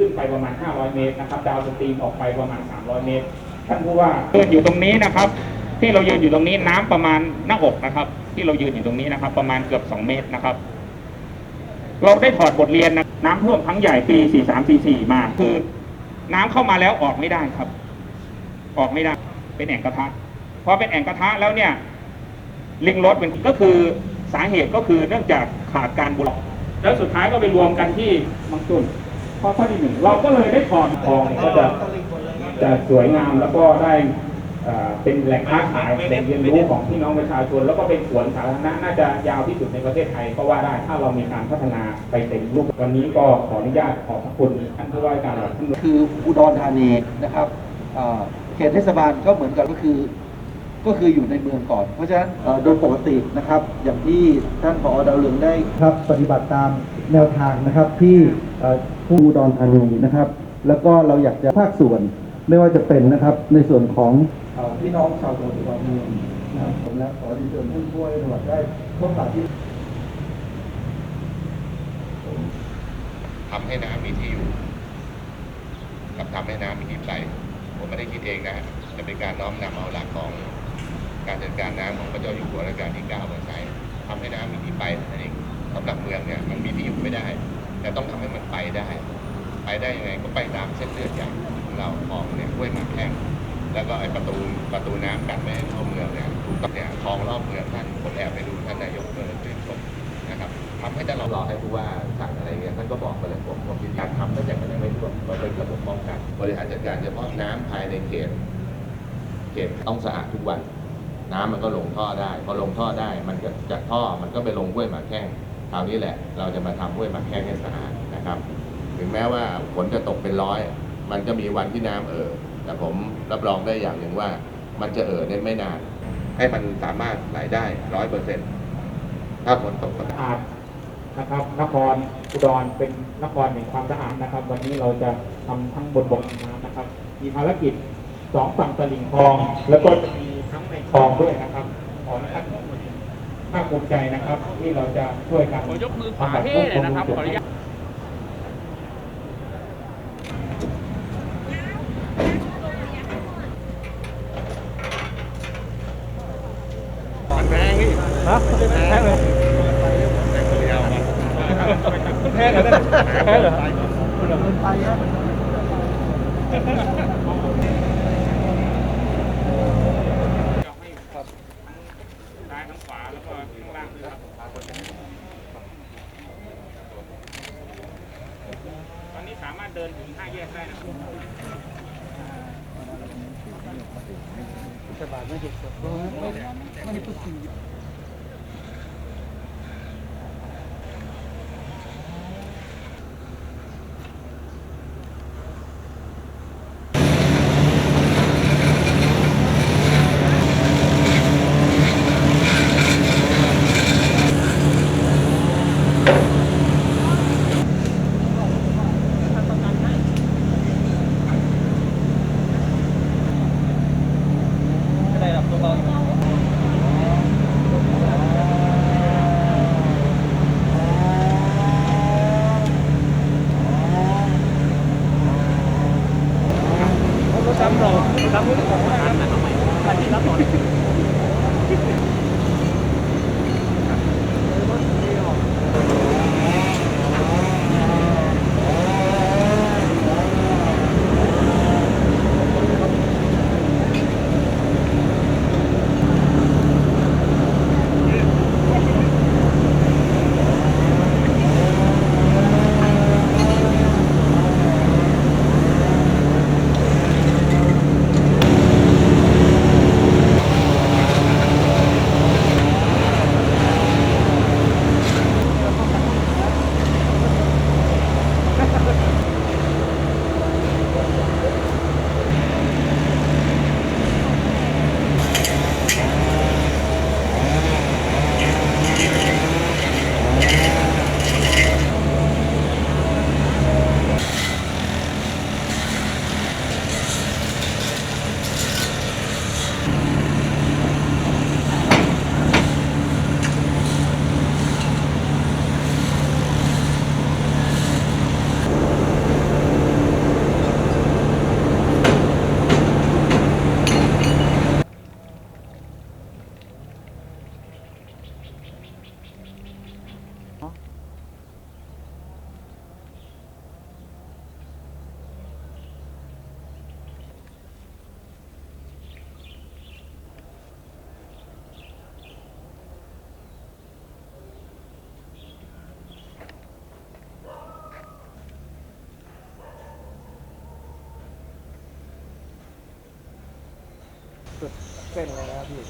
ขึ้นไปประมาณ 500 เมตรนะครับ ดาวสตรีมออกไปประมาณ 300 เมตร ท่านผู้ว่ายืนอยู่ตรงนี้นะครับ ที่เรายืนอยู่ตรงนี้น้ำประมาณหน้าอกนะครับ ที่เรายืนอยู่ตรงนี้นะครับ ประมาณเกือบ 2 เมตรนะครับ เราได้ถอดบทเรียนนะน้ำท่วมครั้งใหญ่ปี 43 44 มา คือน้ำเข้ามาแล้วออกไม่ได้ครับ ออกไม่ได้ เป็นแอ่งกระทะพอเป็นแอ่งกระทะแล้วเนี่ย ลิงรถมันก็คือสาเหตุก็คือเนื่องจากขาดการบล็อกแล้วสุดท้ายก็ไปรวมกันที่มังตุน ข้อข้อที่หนึ่งเราก็เลยได้ถอดทองเนี่ยก็จะจะสวยงามแล้วก็ได้เอ่อเป็นแหล่งค้าขายแหล่งเรียนรู้ของพี่น้องประชาชน แล้วก็เป็นสวนสาธารณะน่าจะยาวที่สุดในประเทศไทยก็ว่าได้ถ้าเรามีการพัฒนาไปเต็มรูปวันนี้ก็ขออนุญาตขอบพระคุณท่านผู้ว่าการจังหวัดท่านคืออุดรธานีนะครับอ่าเขตเทศบาลก็เหมือนกันก็คือก็คืออยู่ในเมืองก่อน เพราะฉะนั้นเอ่อโดยปกตินะครับ อย่างที่ท่านผอดาวเรืองได้ครับปฏิบัติตาม แนวทางนะครับที่เอ่อผู้อุดรธานีนะครับ แล้วก็เราอยากจะภาคส่วนไม่ว่าจะเป็นนะครับในส่วนของเอ่อพี่น้องชาวจังหวัดอุดรธานีนะครับผมและขอที่เชิญท่านผู้ว่าจังหวัดได้พบปะที่ทำให้น้ำมีที่อยู่กับทำให้น้ำมีที่ไปผมไม่ได้คิดเองนะฮะจะเป็นการน้อมนำเอาหลักของการจัดการน้ำของพระเจ้าอยู่หัวรัชกาลที่เก้ามาใช้ทำให้น้ำมีที่ไปนั่นเอง สำหรับเมืองเนี่ยมันมีที่อยู่ไม่ได้ แต่ต้องทำให้มันไปได้ ไปได้ยังไงก็ไปตามเส้นเลือดใหญ่ของเราของเนี่ยห้วยหมากแข้งแล้วก็ไอ้ประตูประตูน้ำกันไม่ให้เข้าเมืองเนี่ยถูกต้องเนี่ยคลองรอบเมืองท่านผมแอบไปดูท่านนายกเมื่อเดือนชมนะครับทำให้ตลอดรอให้ผู้ว่าสั่งอะไรเงี้ยท่านก็บอกไปเลยผมผมยืนยันทำตั้งแต่มันยังไม่ท่วมเราเป็นระบบป้องกัน บริหารจัดการเฉพาะน้ำภายในเขตเขตต้องสะอาดทุกวันน้ำมันก็ลงท่อได้ พอลงท่อได้ มันก็จากท่อมันก็ไปลงห้วยหมาแข้ง คราวนี้แหละ เราจะมาทำห้วยหมากแข้งให้สะอาดนะครับ ถึงแม้ว่าฝนจะตกเป็นร้อย มันก็มีวันที่น้ำเอ่อแต่ผมรับรองได้อย่างหนึ่งว่า มันจะเอ่อได้ไม่นาน ให้มันสามารถไหลได้ร้อยเปอร์เซ็นต์ถ้าฝนตกก็สะอาดนะครับนครอุดรเป็นนครแห่งความสะอาดนะครับ วันนี้เราจะทำทั้งบนบกน้ำนะครับ มีภารกิจสองฝั่งตลิ่งคลอง แล้วก็จะมีทั้งในคลองด้วยนะครับขอท่าน ภาคภูมิใจนะครับ ที่เราจะช่วยกันขอยกมือขวาเท่เลยนะครับขออนุญาตจะให้ครับทั้งซ้ายทั้งขวา แล้วก็ข้างล่างด้วยครับตอนนี้สามารถเดินถึงห้าแยกได้นะครับค เส้นเลยนะครับพี่